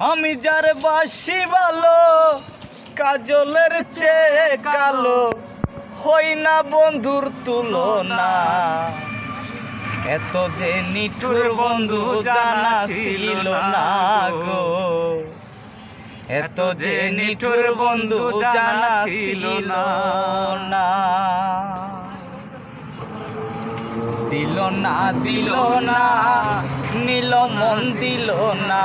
আমি যার বাসি ভালো কাজলের চেয়ে কালো, হই না বন্ধুর তুলনা। এত যে নিঠুর বন্ধু জানা ছিল না গো। এত যে নিঠুর বন্ধু জানা ছিল না। দিল না দিল না, নীল মন দিল না।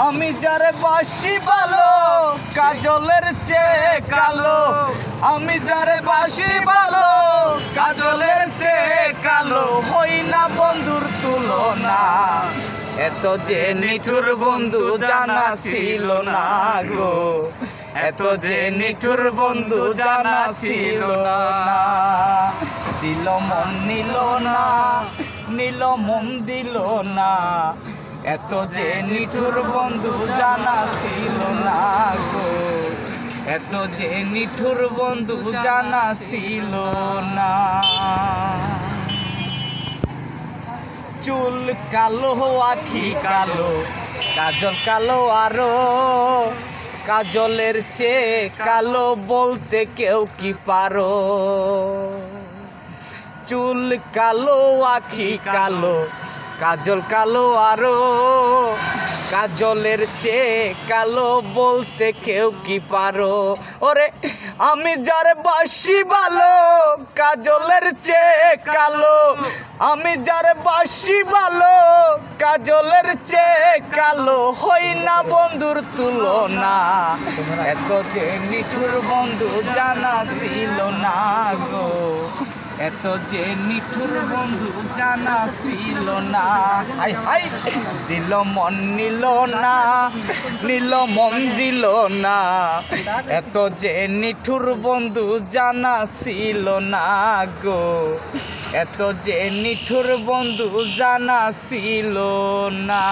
আমি যারে বাসি ভালো কাজলের চেয়ে কালো। আমি যারে বাসি ভালো কাজলের চেয়ে কালো। হই না বন্ধুর তুলনা, এত যে নিঠুর বন্ধু জানা ছিল না গো। এত যে নিঠুর বন্ধু জানা ছিল না। দিল মন নিল না, নিল মন দিল না। এত যে নিঠুর বন্ধু জানা ছিল না গো। এত যে নিঠুর বন্ধু জানা ছিল না। চুল কালো, আখি কালো, কাজল কালো আরও। কাজলের চেয়ে কালো বলতে কেউ কি পারো? চুল কালো, আখি কালো কাজল কালো আরও, কাজলের চেয়ে কালো বলতে কেউ কি পারো? ওরে, আমি যার বাসি ভালো কাজলের চেয়ে কালো। আমি যার বাসি ভালো কাজলের চেয়ে কালো। হই না বন্ধুর তুলনা, এত যে নিঠুর বন্ধু জানা ছিল না গো। এত যে নিঠুর বন্ধু জানা ছিল না। হাই হাই, দিল মন নিল না, নিল মন দিল না। এত যে নিঠুর বন্ধু জানা ছিল না গো। এত যে নিঠুর বন্ধু জানা ছিল না।